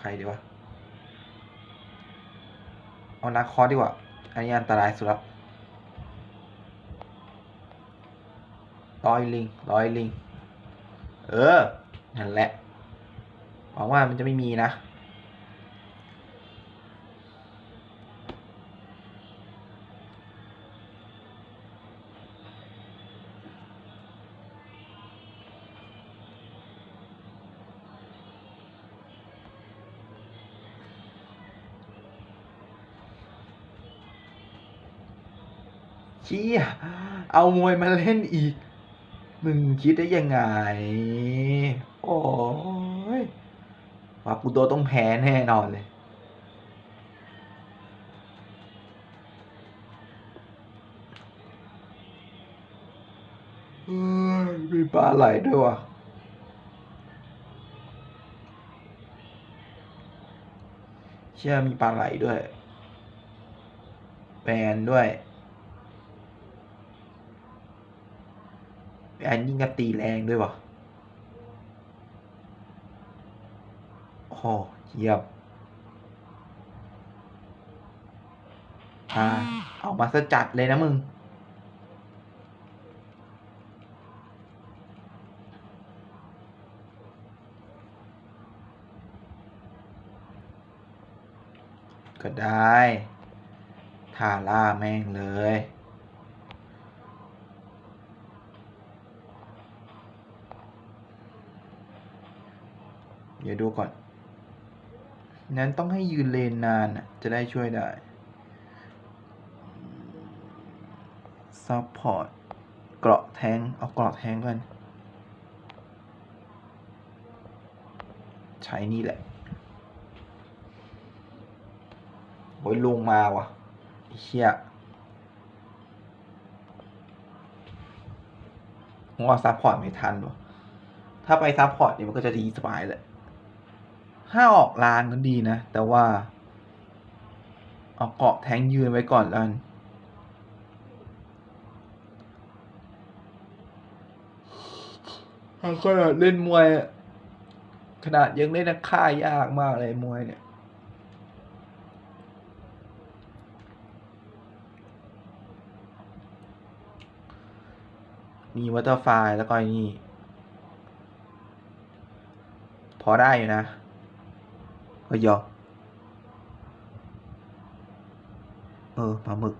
ใครดีวะ เอานาคอดีกว่า อันนี้อันตรายสุดละร้อยลิงร้อยลิง เออ นั่นแหละ หวังว่ามันจะไม่มีนะ เชี่ยเอามวยมาเล่นอีก มึงคิดได้ยังไง โอ้ยว่ากูโดต้องแพ้แน่นอนเลย มีปลาไหลด้วยวะเชื่อมีปลาไหลด้วยแบนด้วย แบนยิ่งกระตีแรงด้วยวะโอ้เยี่ยมอ่าเอามาสจัดเลยนะมึง ก็ได้ทาร่าแม่งเลย เดี๋ยวดูก่อน นั้นต้องให้ยืนเลนนานน่ะจะได้ช่วยได้ ซัพพอร์ต เกราะแทง เอาเกราะแทงก่อน ใช้นี่แหละโอ้ยลงมาว่ะเชี่ยผมว่าซัพพอร์ตไม่ทันว่ะถ้าไปซัพพอร์ตเนี่ยมันก็จะดีสบายแหละ ถ้าออกลานก็ดีนะ แต่ว่า เอาเกาะแทงยืนไว้ก่อนแล้วนถ้าขนาดเล่นมวย ขนาดยังเล่นนะค่ายากมากเลยมวยเนี่ยมีวัตเตอร์ไฟแล้วก็นี่ พอได้อยู่นะ ก็ยอเออปลาหมึก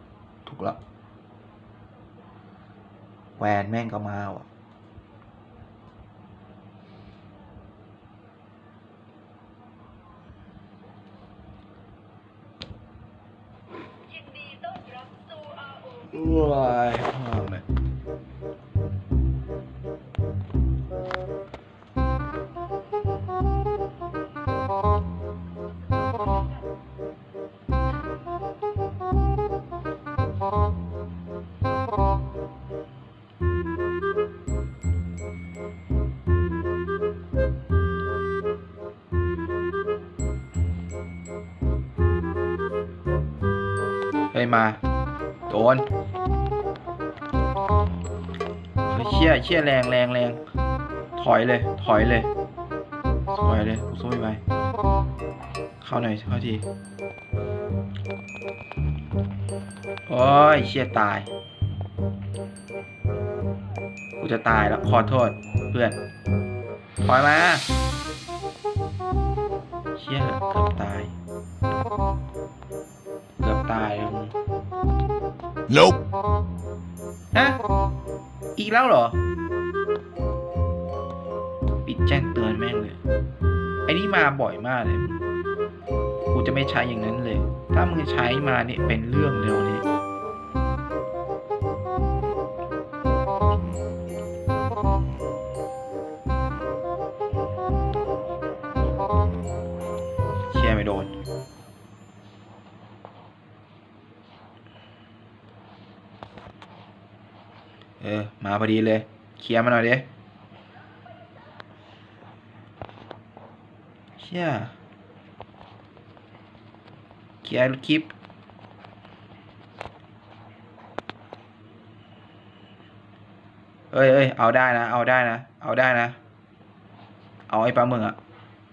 มา โดนเชี่ยเชี่ยแรงแรงแรงถอยเลย ถอยเลย ถอยเลยสู้ไม่ไหวเข้าหน่อยเข้าที โอ้ยเชี่ยตาย กูจะตายแล้ว ขอโทษเพื่อน ถอยมา เชี่ยเกือบตายายแล้วมึง Nope. ฮะอีกแล้วเหรอ ปิดแจ้งเตือนแม่งเลย ไอ้นี่มาบ่อยมากเลย กูจะไม่ใช้อย่างนั้นเลย ถ้ามึงใช้มาเนี่ยเป็นเรื่องเร็วนี้ ออ มาพอดีเลย เคลียร์มาหน่อยดิเชี่ยเคลียร์คลิปเอ้ยเอ้ยเอาได้นะ เอาได้นะ เอาได้นะ เอาไอ้ปลาหมึกอะ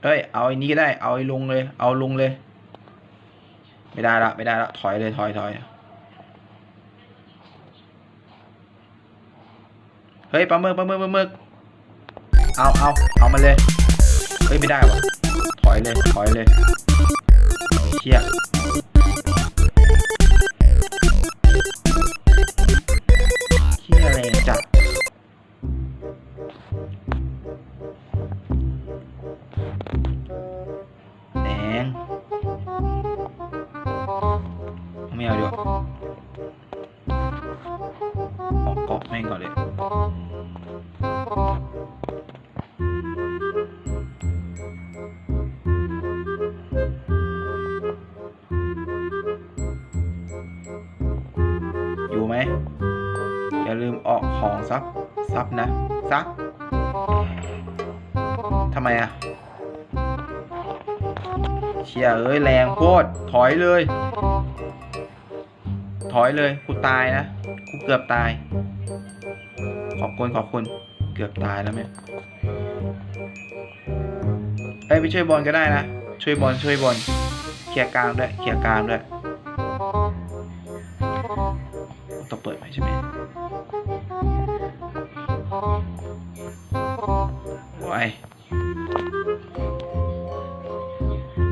เอ้ย เอาไอ้นี้ก็ได้ เอาไอ้ลุงเลย เอาลุงเลย ไม่ได้ละ ไม่ได้ละ ถอยเลย ถอยถอย เฮ้ยปลาหมึกปลาหมึกปลาหมึกเอาเอาเอามาเลย เฮ้ยไม่ได้วะถอยเลยถอยเลยเชี่ย นะซับทำไมอะเชียเอ้ยแรงโคตรถอยเลย ถอยเลยกูตายนะกูเกือบตาย ขอบคุณขอบคุณเกือบตายแล้วแม่เอ้ยไปช่วยบอลก็ได้นะช่วยบอลช่วยบอลเคลียร์กลางด้วยเคลียร์กลางด้วยต้องเปิดไหมใช่ไหม โอ้ย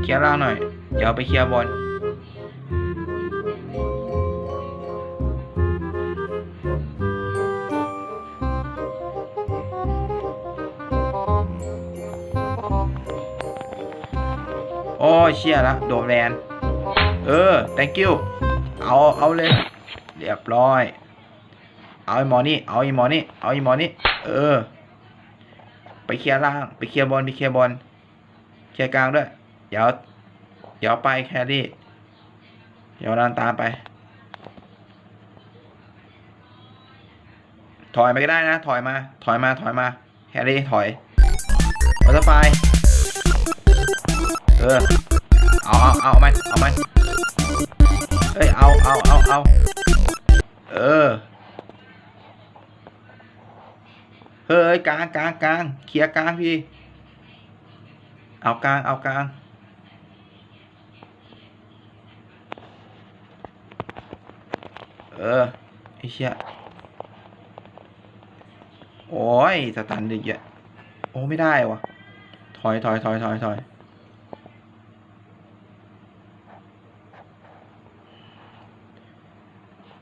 เคลียร์ล่างหน่อย เดี๋ยวไปเคลียร์บอลโอ้เชี่ยละโดนแวนเออ thank you เอาเอาเลย เรียบร้อย เอาไอ้หมอนี่ เอาไอ้หมอนี่ เอาไอ้หมอนี่ เออ ไปเคลียร์ล่าง ไปเคลียร์บอลไปเคลียร์บอลเคลียร์กลางด้วย เดี๋ยว เดี๋ยวไปแครี่ เดี๋ยวนันตามไป ถอยมาก็ได้นะ ถอยมา ถอยมา ถอยมา แครี่ถอยวัตไฟเออ เอาเอาเอามัน เอามันเอ้ย เอาเอาเอาเอาเออ เฮ้ยกลางกลางกลางเคลียร์กลางพี่ เอากลางเอากลางเออไอ้เชี่ยโอ้ยสตันดิเยอะโอ้ไม่ได้วะถอยถอยถอยถอยถอย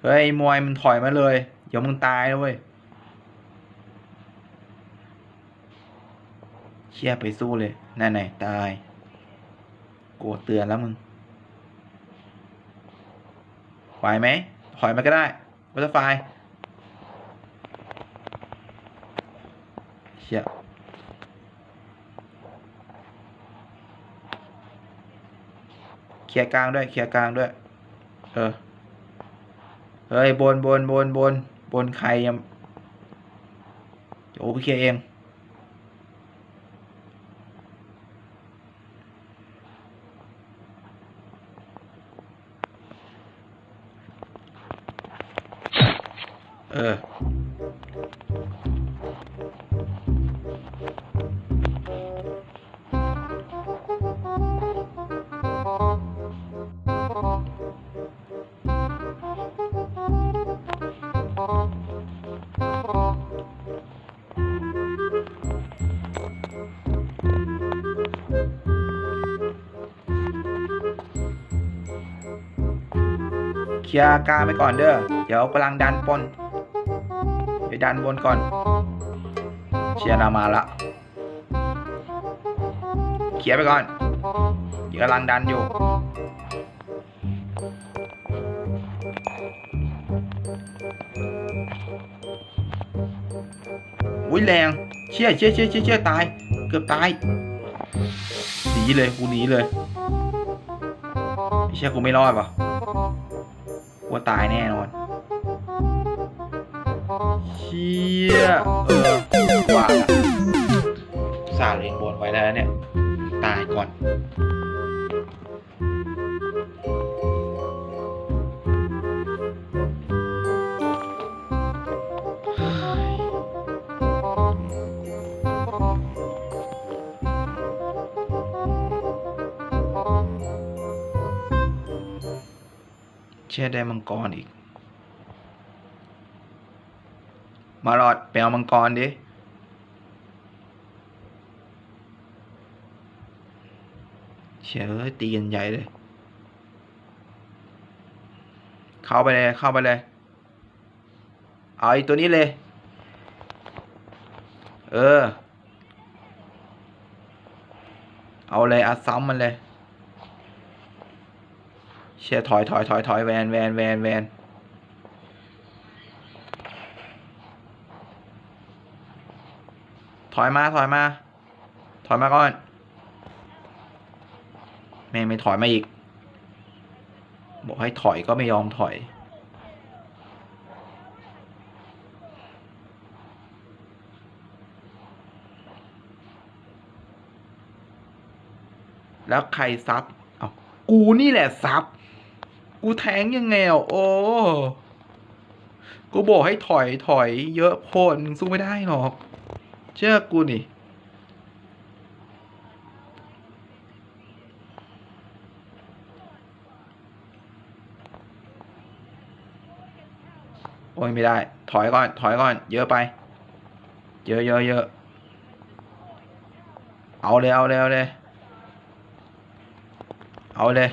เฮ้ยมวยมันถอยมาเลย เดี๋ยวมึงตายเว้ย เชี่ยไปสู้เลยนั่นไหนตาย โกรธเตือนแล้วมึงไหวไหมถอยมาก็ได้วัตไฟเชี่ยเคลียร์กลางด้วย เคลียร์กลางด้วย เออ เฮ้ย บนบนบนบนบนใครยังเดี๋ยวโอ้ไปเคลียร์เอง เออ เคลียร์กาไปก่อนเด้อ เดี๋ยวกำลังดันบน ดันบนก่อน เชียร์นามาละเคลียร์ไปก่อนกำลังดันอยู่ อุ้ยแรง เชี่ยเชี่ยเชี่ยเชี่ยเชี่ยตาย เกือบตายหนีเลยกูหนีเลยเชี่ยกูไม่รอดปะกูตายแน่นอน ชี่ยเออหวานสาเล็งบทไว้แล้วเนี่ย ตายก่อน เชี่ยได้มังกรอีก มาหลอดไปเอามังกรดิเชื่อเอ้ยตีกันใหญ่เลย เข้าไปเลย เข้าไปเลย เอาอีตัวนี้เลย เออ เอาเลยอัดซ้ำมันเลย เชียถอยถอยถอยถอยแวนแวนแวนแวนถ อยมาถอยมา ถอยมาก่อนแม่งไม่ถอยมาอีก บอกให้ถอยก็ไม่ยอมถอย แล้วใครซับเอากูนี่แหละซับกูแทงยังไงอะโอ้กูบอกให้ถอยถอยเยอะโพดมึงสู้ไม่ได้หรอก เชื่อกูนี่โอ้ยไม่ได้ ถอยก่อน ถอยก่อน เยอะไป เยอะเยอะเยอะเอาเลย เอาเลย เอาเลย เอาเลย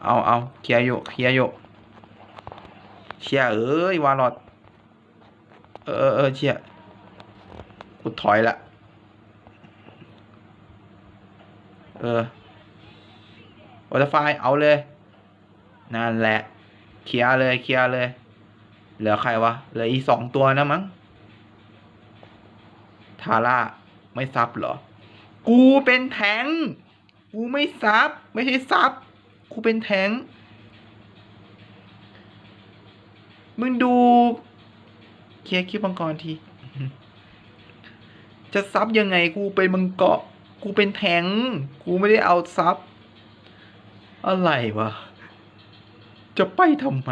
เอาเอาเคลียร์อยู่ เคลียร์อยู่เชียเอ้ยวาลอดเออเออเออเชีย กูถอยละเออวอเตอร์ไฟเอาเลย นั่นแหละ เคลียร์เลยเคลียร์เลย เหลือใครวะ เหลืออีสองตัวนะมั้ง ทาร่า ไม่ซับเหรอ กูเป็นแทง กูไม่ซับ ไม่ใช่ซับ กูเป็นแทง มึงดู เคลียร์คลิปมังกรที จะซับยังไงกูเป็นมังกรกูเป็นแทงกูไม่ได้เอาซับอะไรวะ จะไปทำไม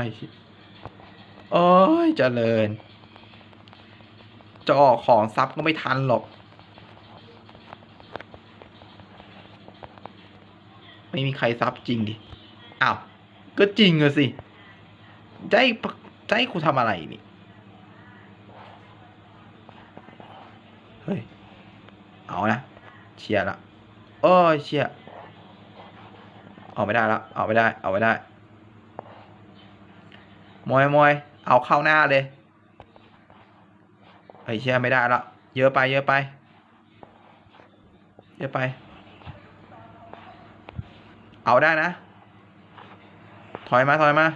โอ้ยเจริญ จะออกของซับก็ไม่ทันหรอก ไม่มีใครซับจริงดิ อ้าว ก็จริงอะสิใจะให้กูทำอะไรนี่ เฮ้ย เอานะ เชียละโอ้ยเชียเอาไม่ได้ละเอาไม่ได้ เอาไม่ได้ มวยมวยเอาเข้าหน้าเลยไอ้เชียไม่ได้ละเยอะไป เยอะไป เยอะไป เอาได้นะ ถอยมา ถอยมา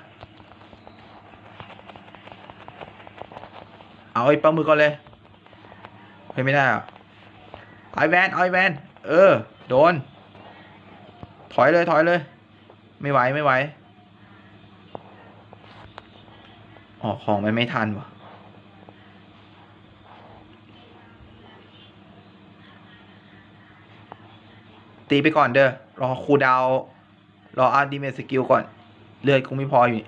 เอาไอ้ปลาหมึกก่อนเลยเฮ้ยไม่ได้อะเอ ไอแวนเอาไอแวนเออ โดน ถอยเลยถอยเลย ไม่ไหวไม่ไหวออกของมันไม่ทันวะตีไปก่อนเด้อรอคูดาว รออาร์ดิเมสกิลก่อน เลือดคงไม่พออยู่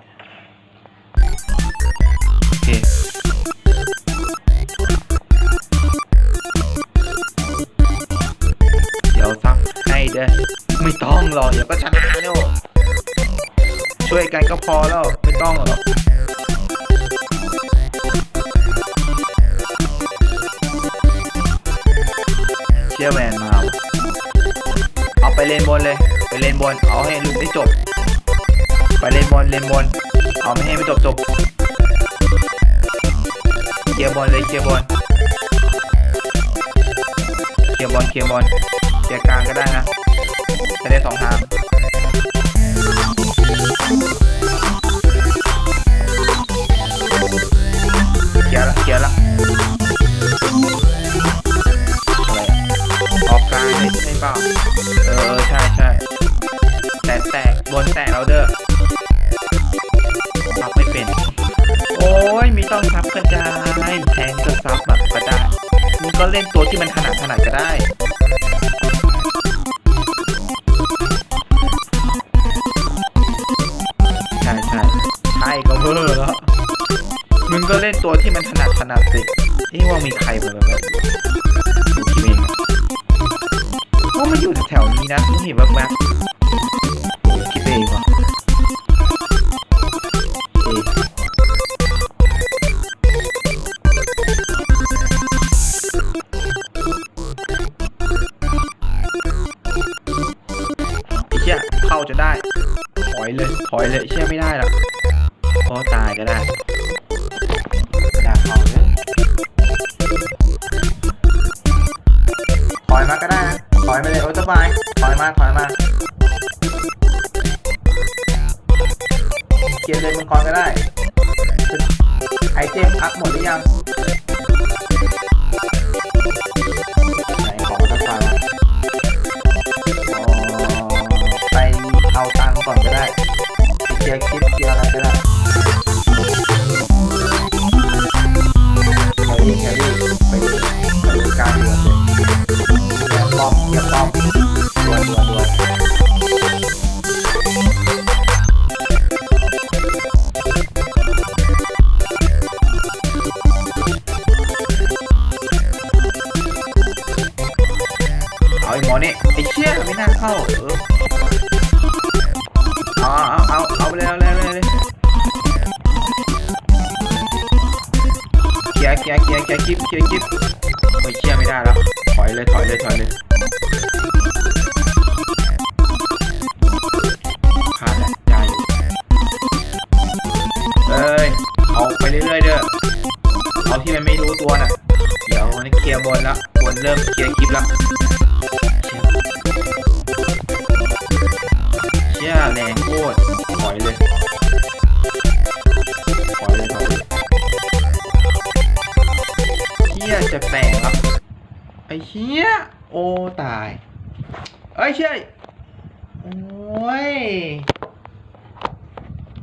พอแล้ว ไม่ต้องหรอกเชื่อแวนมาเอาไปเลนบนเลย ไปเลนบน เอาให้ลุกได้จบ ไปเลนบนเลนบน เอาไม่ให้ไม่จบจบเคลียร์บอลเลยเคลียร์บอลเคลียร์บอลเคลียร์บอลเคลียร์กลางก็ได้นะใช้ได้สองทาง เคลียร์ละเคลียร์ละอะไรอะออกกลางเลยใช่เปล่าเออเออใช่ใช่แต่แตกบนแตกแล้วเด้อซับไม่เป็น โอ้ยมีต้องซับก็ได้แทงก็ซับอะก็ได้มึงก็เล่นตัวที่มันถนัดถนัดก็ได้ใช่ใช่ใช่ก็เบอร์แล้วมึงก็เล่นตัวที่มันถนัด ขนาดตินี่ว่ามีใครมาแบบดูทีมีว่ามาอยู่แถวนี้นะที่งเห็นแบบแบบคิดเองว่ะเชี่ยเข้าจะได้ ถอยเลย ถอยเลยเชี่ยไม่ได้หรอกาะตายก็ได้ มาถอยมาเกียร์เลยมังกรก็ได้ไอเทมอัพหมดหรือยัง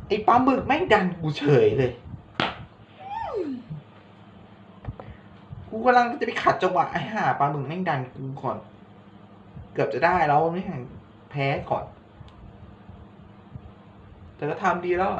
ไอ้ปลาหมึกแม่งดันกูเฉยเลย กูกำลังจะไปขัดจังหวะไอ้ห่าปลาหมึกแม่งดันกูก่อน เกือบจะได้แล้วไม่แพ้ก่อน แต่ก็ทำดีแล้ว